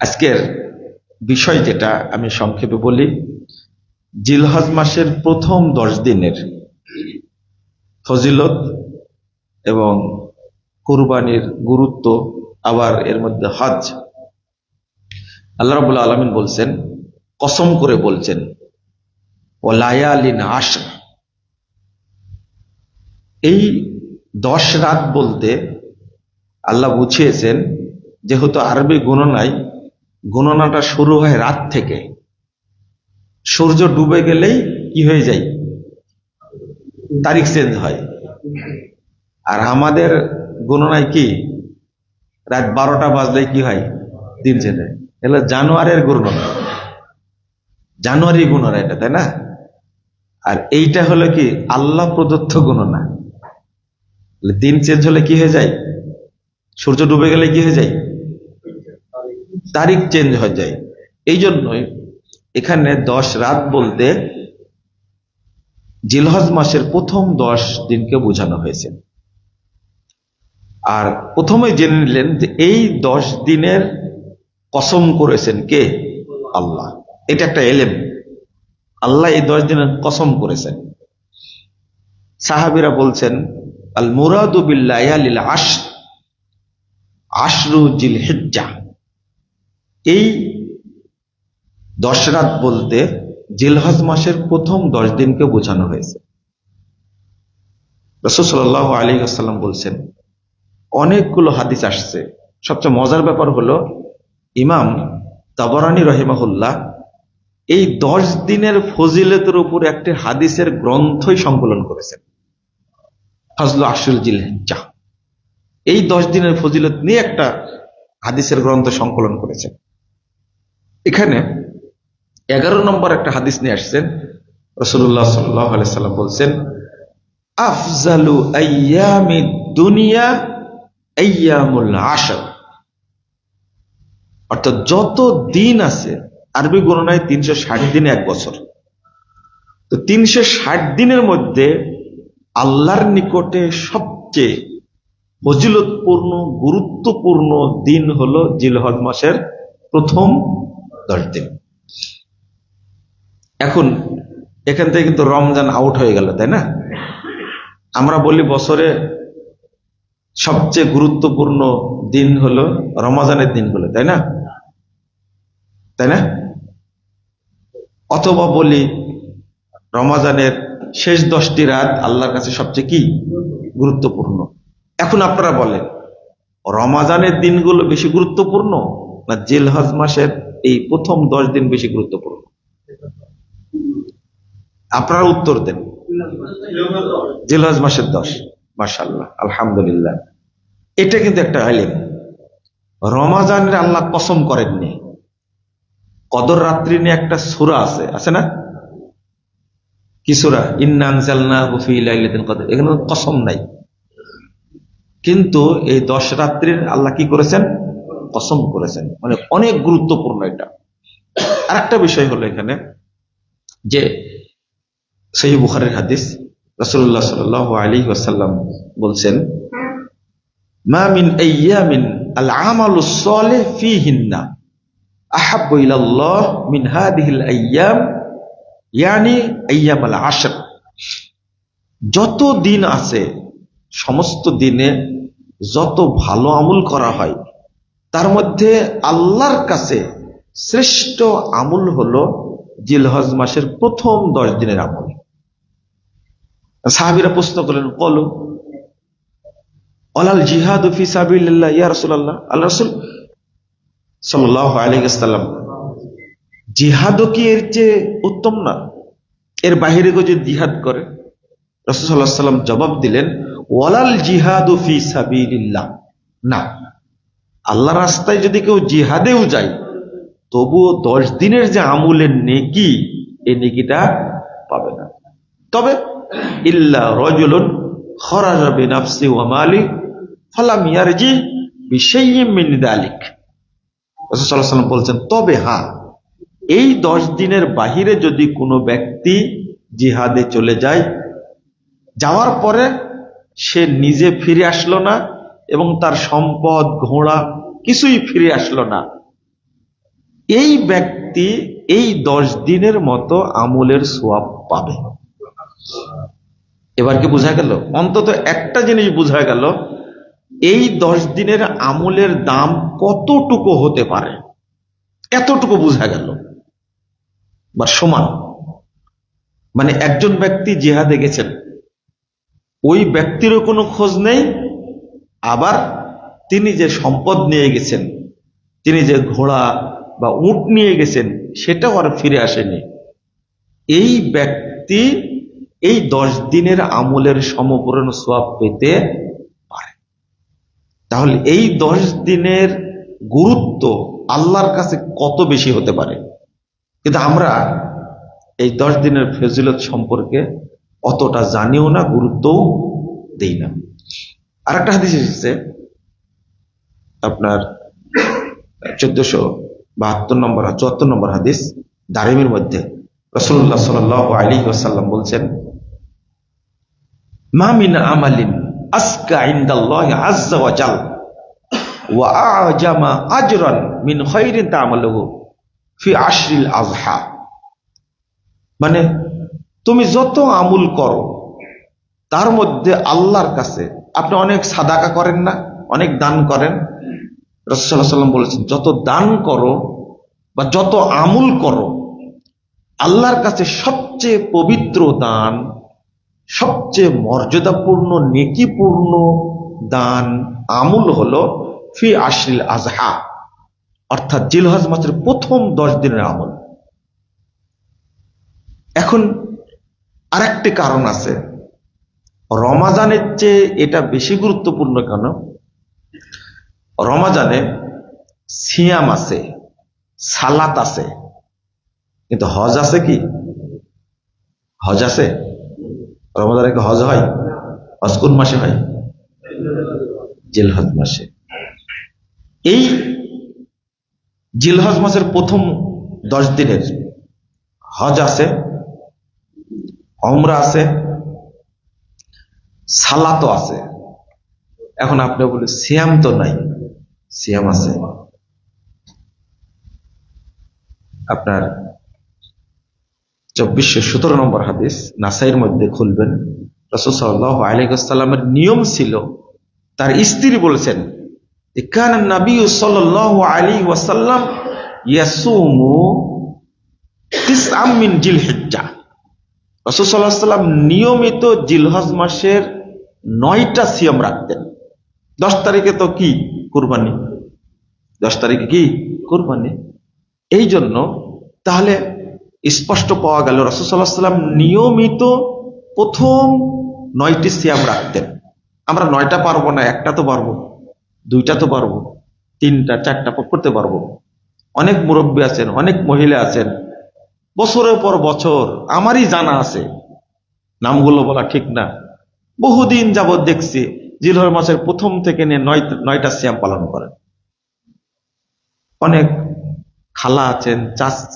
আজকের বিষয় যেটা আমি সংক্ষেপে বলি, জিলহজ মাসের প্রথম দশ দিনের ফজিলত এবং কুরবানির গুরুত্ব, আবার এর মধ্যে হজ। আল্লাহ রাবুল্লাহ আলমিন বলছেন, কসম করে বলছেন ও লায়ালিন আশ এই দশ রাত বলতে আল্লাহ বুঝিয়েছেন, যেহেতু আরবি গণনায় গণনাটা শুরু হয় রাত থেকে। সূর্য ডুবে গেলেই কি হয়ে যায়? তারিখ চেঞ্জ হয়। আর আমাদের গণনায় কি? রাত বারোটা বাজলে কি হয়? দিন চেঞ্জ হয়। এগুলো জানুয়ারির গণনা। জানুয়ারি গণনা এটা, তাই না? আর এইটা হলো কি? আল্লাহ প্রদত্ত গণনা। দিন চেঞ্জ হলে কি হয়ে যায়? সূর্য ডুবে গেলে কি হয়ে যায়? তারিখ চেঞ্জ হয়ে যায়। এই জন্যই এখানে দশ রাত বলতে জিলহজ মাসের প্রথম দশ দিনকে বোঝানো হয়েছে। আর প্রথমে জেনে নিলেন যে এই দশ দিনের কসম করেছেন কে? আল্লাহ। এটা একটা এলেম। আল্লাহ এই দশ দিনের কসম করেছেন। সাহাবিরা বলছেন, আল মুরাদুবিল্লাহ আশ আশরু জিল হিজ্জা এই দশ রাত বলতে জিলহজ মাসের প্রথম দশ দিনকে বোঝানো হয়েছে। রসুসাল্লাহ আলী আসাল্লাম বলছেন, অনেকগুলো হাদিস আসছে। সবচেয়ে মজার ব্যাপার হলো, ইমাম তাবরানি রহিমাহুল্লাহ এই দশ দিনের ফজিলতের উপর একটি হাদিসের গ্রন্থই সংকলন করেছেন। ফজল আশুল জিল এই দশ দিনের ফজিলত নিয়ে একটা হাদিসের গ্রন্থ সংকলন করেছেন। এখানে এগারো নম্বর একটা হাদিস নিয়ে আসছেন। রসুল্লাহ সাল্লাম বলছেন, আফজালু আয়ামি দুনিয়া আয়ামুল অর্থাৎ যত দিন আছে, আরবি গণনায় তিনশো ষাট দিনে এক বছর। তো তিনশো ষাট দিনের মধ্যে আল্লাহর নিকটে সবচেয়ে ফজিলতপূর্ণ, গুরুত্বপূর্ণ দিন হলো জিলহজ মাসের প্রথম দশ দিন এখন এখান থেকে কিন্তু রমজান আউট হয়ে গেল, তাই না? আমরা বলি বছরে সবচেয়ে গুরুত্বপূর্ণ দিন হলো রমজানের দিনগুলো, তাই না? তাই না? অথবা বলি রমাজানের শেষ দশটি রাত আল্লাহর কাছে সবচেয়ে কি? গুরুত্বপূর্ণ। এখন আপনারা বলেন, রমাজানের দিনগুলো বেশি গুরুত্বপূর্ণ না জেলহজ মাসের এই প্রথম দশ দিন বেশি গুরুত্বপূর্ণ। আপনারা উত্তর দেন। জেলহজ মাসের দশ মাসাল্লাহ আলহামদুলিল্লাহ। এটা কিন্তু একটা আইলেম রমাজানের আল্লাহ কসম করেননি। কদর রাত্রি নিয়ে একটা সুরা আছে আছে না? কি সুরা? এখানে কসম নাই। কিন্তু এই দশ রাত্রির আল্লাহ কি করেছেন? কসম করেছেন। মানে অনেক গুরুত্বপূর্ণ এটা। আর একটা বিষয় হলো এখানে যে সেই বুখারের হাদিস রসুল্লাহ সাল আলী ওয়াসাল্লাম বলছেন যত দিন আছে, সমস্ত দিনে যত ভালো আমল করা হয় তার মধ্যে আল্লাহর কাছে শ্রেষ্ঠ আমল হলো জিলহজ মাসের প্রথম দশ দিনের আমল। সাহাবিরা প্রশ্ন করলেন, কলো, অলাল জিহাদ ফি আল্লাহ রাসূল জিহাদও কি এর চেয়ে উত্তম না? এর বাহিরে কেউ যদি জিহাদ করে? রাসূল সাল্লাল্লাহু আলাইহি সাল্লাম জবাব দিলেন, ওয়ালাল জিহাদু না। আল্লাহ রাস্তায় যদি কেউ জিহাদেও যায়, তবুও দশ দিনের যে আমুলের নেকি এই নেকিটা পাবে না। তবে, ইল্লা রজুলুন খরাজা বিনাফসি ওয়া মালি ফালাম ইয়ারজি বিশাইয়্যিম মিন যালিক রাসূল সাল্লাম বলছেন, তবে হ্যাঁ এই দশ দিনের বাহিরে যদি কোনো ব্যক্তি জিহাদে চলে যায়, যাওয়ার পরে সে নিজে ফিরে আসলো না এবং তার সম্পদ, ঘোড়া কিছুই ফিরে আসলো না। এই ব্যক্তি এই দশ দিনের মতো আমলের সোয়াব পাবে। এবার কি বোঝা গেল? অন্তত একটা জিনিস বোঝা গেল, এই দশ দিনের আমলের দাম কতটুকু হতে পারে? এতটুকু বোঝা গেল। বা সমান। মানে একজন ব্যক্তি জিহাদে গেছেন, ওই ব্যক্তিরও কোনো খোঁজ নেই, আবার তিনি যে সম্পদ নিয়ে গেছেন, তিনি যে ঘোড়া বা উট নিয়ে গেছেন, সেটাও আর ফিরে আসেনি। এই ব্যক্তি এই দশ দিনের আমলের সমপূরণ সোয়াব পেতে পারে। তাহলে এই দশ দিনের গুরুত্ব আল্লাহর কাছে কত বেশি হতে পারে? কিন্তু আমরা এই দশ দিনের ফজিলত সম্পর্কে অতটা জানিও না, গুরুত্বও দেই না। আর একটা হাদিস এসেছে আপনার চোদ্দশো বাহাত্তর নম্বর চুয়াত্তর নম্বর হাদিস দারিমের মধ্যে রসুল্লাহ সাল আলী ওসাল্লাম বলছেন মামিন আমালিন আসকা ইন্দাল্লাহ আজ্জা ওয়া ওয়া আজামা আজরান মিন খাইরিন তা'মালুহু ফি আশরিল আযহা। মানে তুমি যত আমুল করো, তার মধ্যে আল্লাহর কাছে আপনি অনেক সাদাকা করেন না, অনেক দান করেন রসুল্লাহ বলেছেন, যত দান করো বা যত আমুল করো, আল্লাহর কাছে সবচেয়ে পবিত্র দান, সবচেয়ে মর্যাদাপূর্ণ, নেকিপূর্ণ দান, আমুল হলো ফি আশরিল আজহা, অর্থাৎ জিলহজ মাসের প্রথম দশ দিনের আমল। এখন আরেকটি কারণ আছে। রমাজানের চেয়ে এটা বেশি গুরুত্বপূর্ণ কেন? রমাজানে সিয়াম আছে, সালাত আছে। কিন্তু হজ আছে কি? হজ আছে? রমাজানে কি হজ হয়? হজ কোন মাসে হয়? জিলহজ মাসে। এই জিলহজ মাসের প্রথম দশ দিনের হজ আছে অমরা আছে সালাতো আছে। এখন আপনি বলে সিয়াম তো নাই। সিয়াম আছে। আপনার চব্বিশশো সতেরো নম্বর হাদিস, নাসাইয়ের মধ্যে খুলবেন। রসুল সাল্লাহ নিয়ম ছিল, তার স্ত্রী বলেছেন নবী আলী ওয়াসাল্লাম ইয়াসুমু তিস আমিন জিল হিজ্জা রসুল সাল্লাহ সাল্লাম নিয়মিত জিলহজ মাসের নয়টা সিয়াম রাখতেন। দশ তারিখে তো কি? কুরবানি। দশ তারিখে কি? কুরবানি। এই জন্য তাহলে স্পষ্ট পাওয়া গেল রসুল্লাহ সাল্লাম নিয়মিত প্রথম নয়টি সিয়াম রাখতেন। আমরা নয়টা পারব না, একটা তো পারব, দুইটা তো পারব, তিনটা, চারটা করতে পারব। অনেক মুরব্বী আছেন, অনেক মহিলা আছেন, বছরের পর বছর আমারই জানা আছে, নামগুলো বলা ঠিক না। বহুদিন যাবৎ দেখছি জিলহর মাসের প্রথম থেকে নিয়ে নয়, নয়টা শ্যাম পালন করেন। অনেক খালা আছেন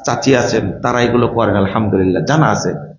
চাচি আছেন, তারা এগুলো করেন, আলহামদুলিল্লাহ, জানা আছে।